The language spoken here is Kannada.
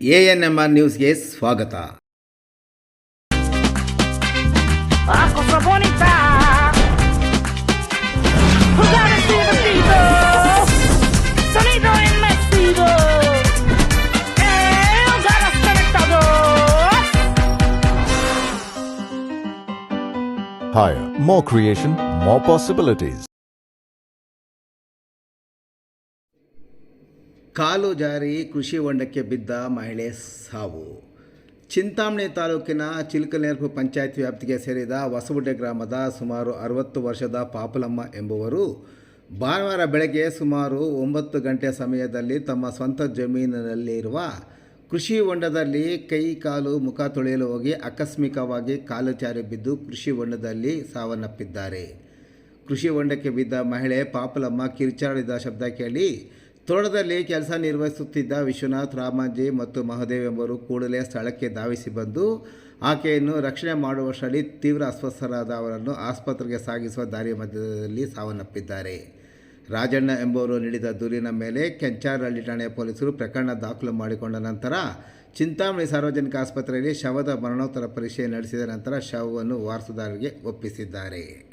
ಎ ಎನ್ ಎಮ್ ಆರ್ ನ್ಯೂಸ್ಗೆ ಸ್ವಾಗತ ¡Ah, cosa bonita! Jugar es divertido. Sonido inmersivo. ¡Eh, hogar conectados! Higher, more creation, more possibilities. ಕಾಲು ಜಾರಿ ಕೃಷಿ ಹೊಂಡಕ್ಕೆ ಬಿದ್ದ ಮಹಿಳೆ ಸಾವು. ಚಿಂತಾಮಣಿ ತಾಲೂಕಿನ ಚಿಲ್ಕನೇರ್ಪು ಪಂಚಾಯತ್ ವ್ಯಾಪ್ತಿಗೆ ಸೇರಿದ ಹೊಸಗುಡ್ಡೆ ಗ್ರಾಮದ ಸುಮಾರು ಅರವತ್ತು ವರ್ಷದ ಪಾಪಲಮ್ಮ ಎಂಬುವರು ಭಾನುವಾರ ಬೆಳಗ್ಗೆ ಸುಮಾರು ಒಂಬತ್ತು ಗಂಟೆ ಸಮಯದಲ್ಲಿ ತಮ್ಮ ಸ್ವಂತ ಜಮೀನಿನಲ್ಲಿರುವ ಕೃಷಿ ಹೊಂಡದಲ್ಲಿ ಕೈ, ಕಾಲು, ಮುಖ ತೊಳೆಯಲು ಹೋಗಿ ಆಕಸ್ಮಿಕವಾಗಿ ಕಾಲು ಜಾರಿ ಬಿದ್ದು ಕೃಷಿ ಹೊಂಡದಲ್ಲಿ ಸಾವನ್ನಪ್ಪಿದ್ದಾರೆ. ಕೃಷಿ ಹೊಂಡಕ್ಕೆ ಬಿದ್ದ ಮಹಿಳೆ ಪಾಪಲಮ್ಮ ಕಿರ್ಚಾಡಿದ ಶಬ್ದ ಕೇಳಿ ತೋಟದಲ್ಲಿ ಕೆಲಸ ನಿರ್ವಹಿಸುತ್ತಿದ್ದ ವಿಶ್ವನಾಥ್ ರಾಮಾಜಿ ಮತ್ತು ಮಹದೇವ್ ಎಂಬರು ಕೂಡಲೇ ಸ್ಥಳಕ್ಕೆ ಧಾವಿಸಿ ಬಂದು ಆಕೆಯನ್ನು ರಕ್ಷಣೆ ಮಾಡುವಷ್ಟರಲ್ಲಿ ತೀವ್ರ ಅಸ್ವಸ್ಥರಾದ ಅವರನ್ನು ಆಸ್ಪತ್ರೆಗೆ ಸಾಗಿಸುವ ದಾರಿ ಮಧ್ಯದಲ್ಲಿ ಸಾವನ್ನಪ್ಪಿದ್ದಾರೆ. ರಾಜಣ್ಣ ಎಂಬುವರು ನೀಡಿದ ದೂರಿನ ಮೇಲೆ ಕೆಂಚಾರಹಳ್ಳಿ ಠಾಣೆಯ ಪೊಲೀಸರು ಪ್ರಕರಣ ದಾಖಲು ಮಾಡಿಕೊಂಡ ನಂತರ ಚಿಂತಾಮಣಿ ಸಾರ್ವಜನಿಕ ಆಸ್ಪತ್ರೆಯಲ್ಲಿ ಶವದ ಮರಣೋತ್ತರ ಪರೀಕ್ಷೆ ನಡೆಸಿದ ನಂತರ ಶವವನ್ನು ವಾರಸುದಾರರಿಗೆ ಒಪ್ಪಿಸಿದ್ದಾರೆ.